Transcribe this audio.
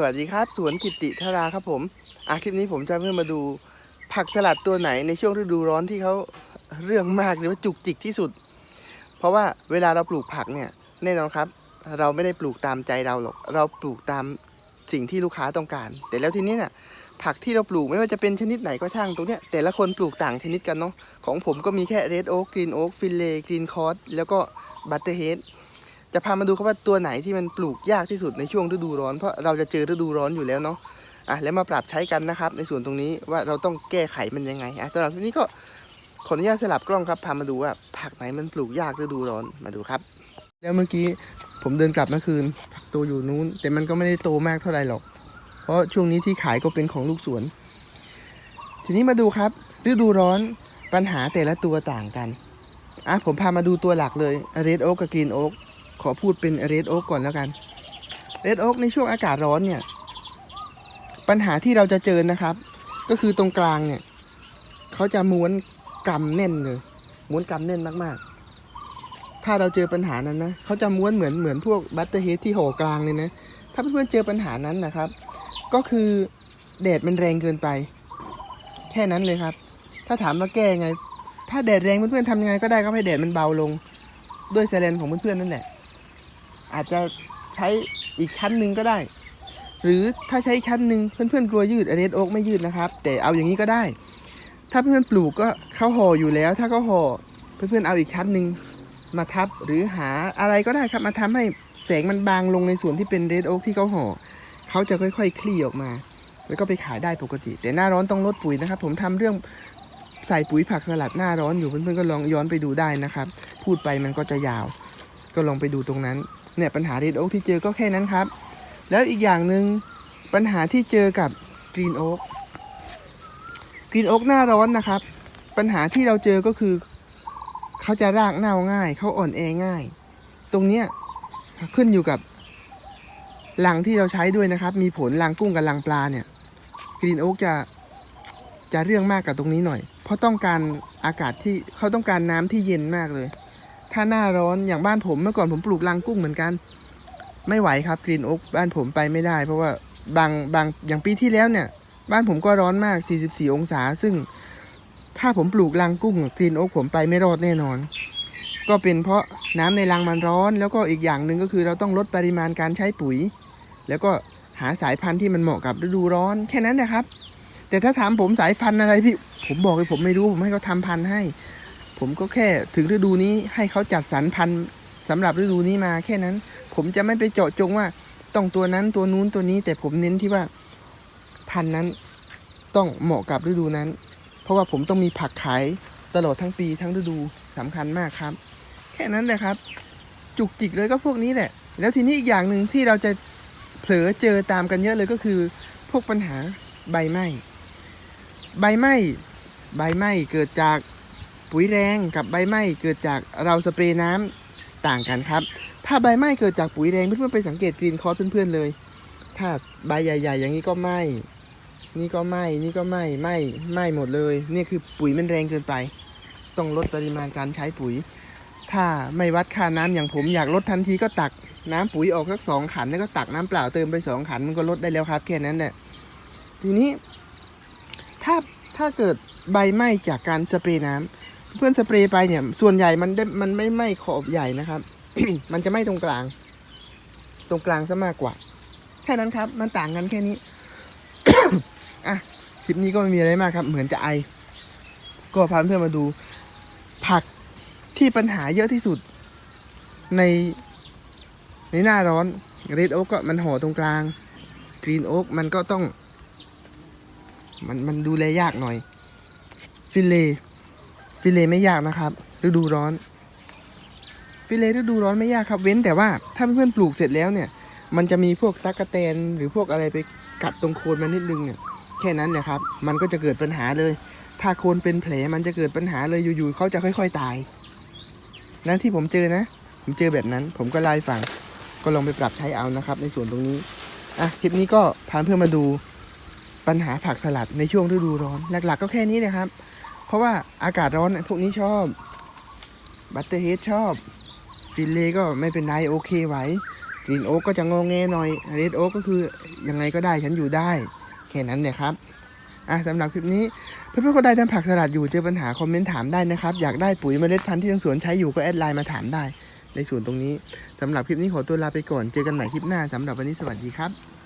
สวัสดีครับ สวนกิติธาราครับผมอะคลิปนี้ผมจะเพื่อมาดูผักสลัดตัวไหนในช่วงฤดูร้อนที่เขาเรื่องมากหรือว่าจุกจิกที่สุด เพราะว่าเวลาเราปลูกผักเนี่ยแน่นอนครับ เราไม่ได้ปลูกตามใจเราหรอก เราปลูกตามสิ่งที่ลูกค้าต้องการ แต่แล้วทีนี้เนี่ยผักที่เราปลูกไม่ว่าจะเป็นชนิดไหนก็ช่างตรงเนี้ยแต่ละคนปลูกต่างชนิดกันเนาะของผมก็มีแค่เรดโอ๊กกรีนโอ๊กฟิลเล่กรีนคอร์สแล้วก็บัตเตอร์เฮด จะพามาดูครับว่าตัวไหนที่มันปลูกยากที่สุดในช่วงฤดูร้อน เพราะเราจะเจอฤดูร้อนอยู่แล้วเนาะอะแล้วมาปรับใช้กันนะครับ ในส่วนตรงนี้ว่าเราต้องแก้ไขมันยังไงอะสำหรับที่นี้ก็ขออนุญาตสลับกล้องครับพามาดูว่าผักไหนมันปลูกยากฤดูร้อนมาดูครับ แล้วเมื่อกี้ผมเดินกลับเมื่อคืนผักโตอยู่นู้น แต่มันก็ไม่ได้โตมากเท่าไหร่หรอก เพราะช่วงนี้ที่ขายก็เป็นของลูกสวน ทีนี้มาดูครับ ฤดูร้อนปัญหาแต่ละตัวต่างกันอะผมพามาดูตัวหลักเลยเรดโอ๊กกับกรีนโอ๊ก ขอพูดเป็นเรดโอ๊กก่อนแล้วกันเรดโอ๊กในช่วงอากาศร้อนเนี่ย ปัญหาที่เราจะเจอนะครับ ก็คือตรงกลางเนี่ยเขาจะม้วนกำแน่นเลยม้วนกำแน่นมากๆ ถ้าเราเจอปัญหานั้นนะเขาจะม้วนเหมือนเหมือนพวกบัตเตอร์เฮดที่ห่อกลางเลยนะถ้าเพื่อนๆเจอปัญหานั้นนะครับ ก็คือแดดมันแรงเกินไป แค่นั้นเลยครับ ถ้าถามว่าแก้ไง ถ้าแดดแรงเพื่อนๆทำยังไงก็ได้ครับให้แดดมันเบาลง ด้วยไซเลนของเพื่อนๆนั่นแหละ อาจจะใช้อีกชั้นหนึ่งก็ได้ หรือถ้าใช้ชั้นหนึ่งเพื่อนๆกลัวยืดอเรดโอ๊กไม่ยืดนะครับ แต่เอาอย่างนี้ก็ได้ ถ้าเพื่อนๆปลูกก็เข้าห่ออยู่แล้ว ถ้าเขาห่อเพื่อนๆเอาอีกชั้นหนึ่งมาทับหรือหาอะไรก็ได้ครับมาทำให้แสงมันบางลงในส่วนที่เป็นเรดโอ๊กที่เขาห่อเขาจะค่อยๆ คลี่ออกมา แล้วก็ไปขายได้ปกติ แต่หน้าร้อนต้องลดปุ๋ยนะครับ ผมทำเรื่องใส่ปุ๋ยผักสลัดหน้าร้อนอยู่เพื่อนๆก็ลองย้อนไปดูได้นะครับ พูดไปมันก็จะยาว ก็ลองไปดูตรงนั้น เนี่ยปัญหาเรดโอ๊กที่เจอก็แค่นั้นครับ แล้วอีกอย่างหนึ่งปัญหาที่เจอกับกรีนโอ๊กกรีนโอ๊กหน้าร้อนนะครับ ปัญหาที่เราเจอก็คือ เขาจะรากเน่าง่าย เขาอ่อนแอง่าย ตรงเนี้ยขึ้นอยู่กับลังที่เราใช้ด้วยนะครับ มีผลลังกุ้งกับลังปลาเนี่ยกรีนโอ๊กจะจะเรื่องมากกับตรงนี้หน่อย เพราะต้องการอากาศที่เขาต้องการน้ำที่เย็นมากเลย ถ้าหน้าร้อนอย่างบ้านผมเมื่อก่อนผมปลูกรังกุ้งเหมือนกัน ไม่ไหวครับกรีนโอ๊กบ้านผมไปไม่ได้ เพราะว่าบางบางอย่างปีที่แล้วเนี่ย บ้านผมก็ร้อนมาก 44 องศา ซึ่งถ้าผมปลูกรังกุ้งกรีนโอ๊กผมไปไม่รอดแน่นอน ก็เป็นเพราะน้ำในรังมันร้อน แล้วก็อีกอย่างหนึ่งก็คือเราต้องลดปริมาณการใช้ปุ๋ย แล้วก็หาสายพันธุ์ที่มันเหมาะกับฤดูร้อนแค่นั้นนะครับ แต่ถ้าถามผมสายพันธุ์อะไรพี่ผมบอกเลยผมไม่รู้ผมให้เขาทำพันธุ์ให้ ผมก็แค่ถึงฤดูนี้ให้เขาจัดสรรพันธุ์สำหรับฤดูนี้มาแค่นั้น ผมจะไม่ไปเจาะจงว่าต้องตัวนั้นตัวนู้นตัวนี้ แต่ผมเน้นที่ว่าพันธุ์นั้นต้องเหมาะกับฤดูนั้น เพราะว่าผมต้องมีผักขายตลอดทั้งปีทั้งฤดูสำคัญมากครับ แค่นั้นแหละครับ จุกจิกเลยก็พวกนี้แหละ แล้วทีนี้อีกอย่างหนึ่งที่เราจะเผลอเจอตามกันเยอะเลยก็คือ พวกปัญหาใบไหม้ใบไหม้ใบไหม้เกิดจาก ปุ๋ยแรงกับใบไหม้เกิดจากเราสเปรย์น้ำต่างกันครับ ถ้าใบไหม้เกิดจากปุ๋ยแรงเพื่อนๆไปสังเกตกรีนคอร์สเพื่อนๆเลย ถ้าใบใหญ่ ๆ อย่างนี้ก็ไหม้นี่ก็ไหม้นี่ก็ไหม้ไหม้ไหม้หมดเลย นี่คือปุ๋ยมันแรงเกินไป ต้องลดปริมาณการใช้ปุ๋ย ถ้าไม่วัดค่าน้ำอย่างผมอยากลดทันทีก็ตักน้ำปุ๋ยออกสักสองขันแล้วก็ตักน้ำเปล่าเติมไปสองขันมันก็ลดได้แล้วครับแค่นั้นแหละทีนี้ถ้าถ้าเกิดใบไหม้จากการสเปรย์น้ำ เพื่อนสเปรย์ไปเนี่ย ส่วนใหญ่มันได้มันไม่ไหม้ขอบใหญ่นะครับ มันจะไหม้ตรงกลาง ตรงกลางซะมากกว่า แค่นั้นครับ มันต่างกันแค่นี้ อะคลิปนี้ก็ไม่มีอะไรมากครับ เหมือนจะไอ ก็พาเพื่อนมาดู ผักที่ปัญหาเยอะที่สุด ใน ในหน้าร้อนเรดโอ๊กก็มันห่อตรงกลางกรีนโอ๊กมันก็ต้อง มันมันดูแลยากหน่อย ฟิลเล ฟิเลไม่ยากนะครับ ฤดูร้อน ฟิเลฤดูร้อนไม่ยากครับ เว้นแต่ว่าถ้าเพื่อนปลูกเสร็จแล้วเนี่ย มันจะมีพวกตั๊กแตนหรือพวกอะไรไปกัดตรงโคนมันนิดนึงเนี่ยแค่นั้นแหละครับ มันก็จะเกิดปัญหาเลย ถ้าโคนเป็นแผลมันจะเกิดปัญหาเลยอยู่ๆเขาจะค่อย ๆตายนั่นที่ผมเจอนะ ผมเจอแบบนั้น ผมก็ไล่ฟัง ก็ลองไปปรับใช้เอานะครับ ในส่วนตรงนี้อะคลิปนี้ก็พาเพื่อนมาดูปัญหาผักสลัดในช่วงฤดูร้อน หลัก ๆ ก็แค่นี้นะครับ เพราะว่าอากาศร้อนพวกนี้ชอบ บัตเตอร์เฮดชอบฟิลเลก็ไม่เป็นไรโอเคไหวกรีนโอ๊กก็จะงอแงหน่อยเรดโอ๊กก็คือยังไงก็ได้ฉันอยู่ได้ แค่นั้นเนี่ยครับอะสำหรับคลิปนี้เพื่อนๆคนใดทำผักสลัดอยู่เจอปัญหาคอมเมนต์ถามได้นะครับ อยากได้ปุ๋ยเมล็ดพันธุ์ที่ทางสวนใช้อยู่ก็แอดไลน์มาถามได้ ในส่วนตรงนี้สำหรับคลิปนี้ขอตัวลาไปก่อนเจอกันใหม่คลิปหน้าสำหรับวันนี้สวัสดีครับ